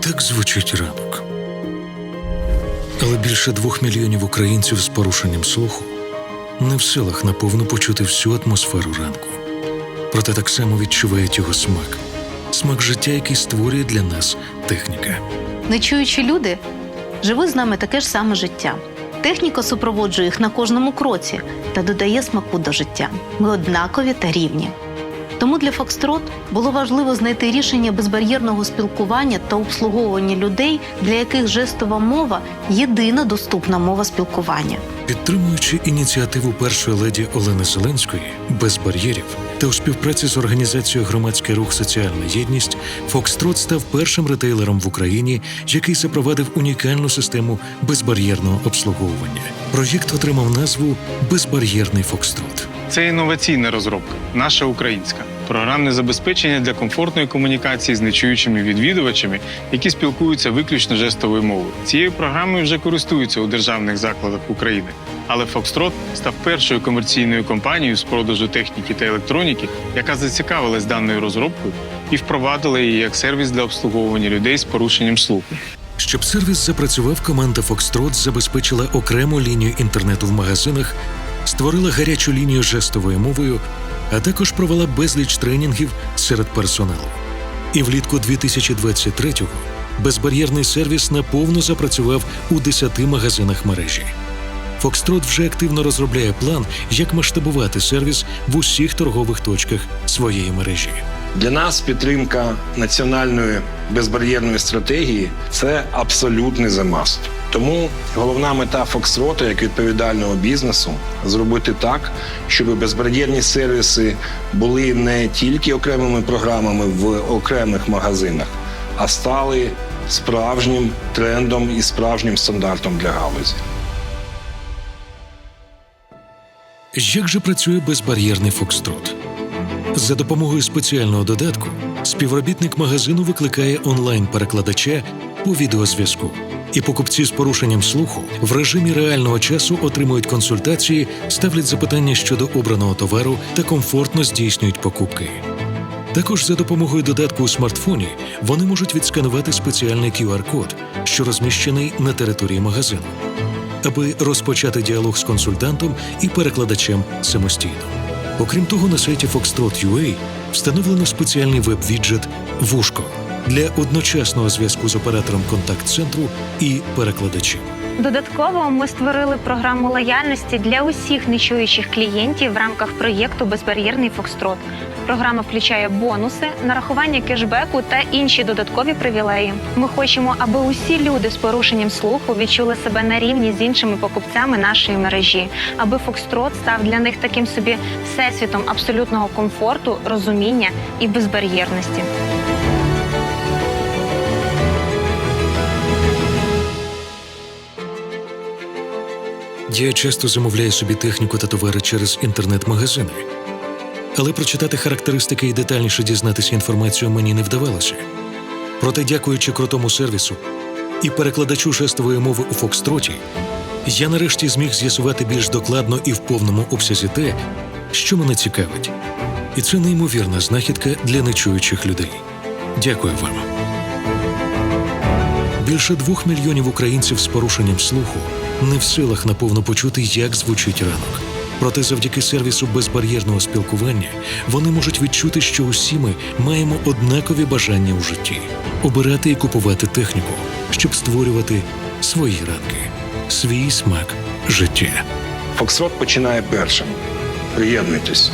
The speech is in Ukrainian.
Так звучить ранок. Але більше двох мільйонів українців з порушенням слуху не в силах наповну почути всю атмосферу ранку. Проте так само відчувають його смак смак життя, який створює для нас техніка. Нечуючі люди живуть з нами таке ж саме життя. Техніка супроводжує їх на кожному кроці та додає смаку до життя. Ми однакові та рівні. Тому для Фокстрот було важливо знайти рішення безбар'єрного спілкування та обслуговування людей, для яких жестова мова єдина доступна мова спілкування. Підтримуючи ініціативу першої леді Олени Зеленської без бар'єрів та у співпраці з організацією Громадський рух Соціальна єдність, Фокстрот став першим ретейлером в Україні, який запровадив унікальну систему безбар'єрного обслуговування. Проєкт отримав назву Безбар'єрний Фокстрот. Це інноваційна розробка, наша українська. Програмне забезпечення для комфортної комунікації з нечуючими відвідувачами, які спілкуються виключно жестовою мовою. Цією програмою вже користуються у державних закладах України. Але Foxtrot став першою комерційною компанією з продажу техніки та електроніки, яка зацікавилась даною розробкою і впровадила її як сервіс для обслуговування людей з порушенням слуху. Щоб сервіс запрацював, команда Foxtrot забезпечила окрему лінію інтернету в магазинах, створила гарячу лінію жестовою мовою, а також провела безліч тренінгів серед персоналу. І влітку 2023-го безбар'єрний сервіс наповну запрацював у 10 магазинах мережі. Foxtrot вже активно розробляє план, як масштабувати сервіс в усіх торгових точках своєї мережі. Для нас підтримка національної безбар'єрної стратегії це абсолютний замаст. Тому головна мета Фоксрота як відповідального бізнесу зробити так, щоб безбар'єрні сервіси були не тільки окремими програмами в окремих магазинах, а стали справжнім трендом і справжнім стандартом для галузі. Як же працює безбар'єрний Фокстрот? За допомогою спеціального додатку співробітник магазину викликає онлайн-перекладача по відеозв'язку, і покупці з порушенням слуху в режимі реального часу отримують консультації, ставлять запитання щодо обраного товару та комфортно здійснюють покупки. Також за допомогою додатку у смартфоні вони можуть відсканувати спеціальний QR-код, що розміщений на території магазину аби розпочати діалог з консультантом і перекладачем самостійно. Окрім того, на сайті Foxtrot.ua встановлено спеціальний веб-віджет Вушко для одночасного зв'язку з оператором контакт-центру і перекладачем. Додатково ми створили програму лояльності для усіх нечуючих клієнтів в рамках проєкту Безбар'єрний Фокстрот. Програма включає бонуси, нарахування кешбеку та інші додаткові привілеї. Ми хочемо, аби усі люди з порушенням слуху відчули себе на рівні з іншими покупцями нашої мережі, аби Фокстрот став для них таким собі всесвітом абсолютного комфорту, розуміння і безбар'єрності. Я часто замовляю собі техніку та товари через інтернет-магазини. Але прочитати характеристики і детальніше дізнатися інформацію мені не вдавалося. Проте, дякуючи крутому сервісу і перекладачу жестової мови у Фокстроті, я нарешті зміг з'ясувати більш докладно і в повному обсязі те, що мене цікавить. І це неймовірна знахідка для нечуючих людей. Дякую вам. Більше двох мільйонів українців з порушенням слуху не в силах наповно почути, як звучить ранок. Проте завдяки сервісу безбар'єрного спілкування вони можуть відчути, що усі ми маємо однакові бажання у житті обирати і купувати техніку, щоб створювати свої ранки, свій смак життя. Фоксрот починає першим. Приєднуйтесь.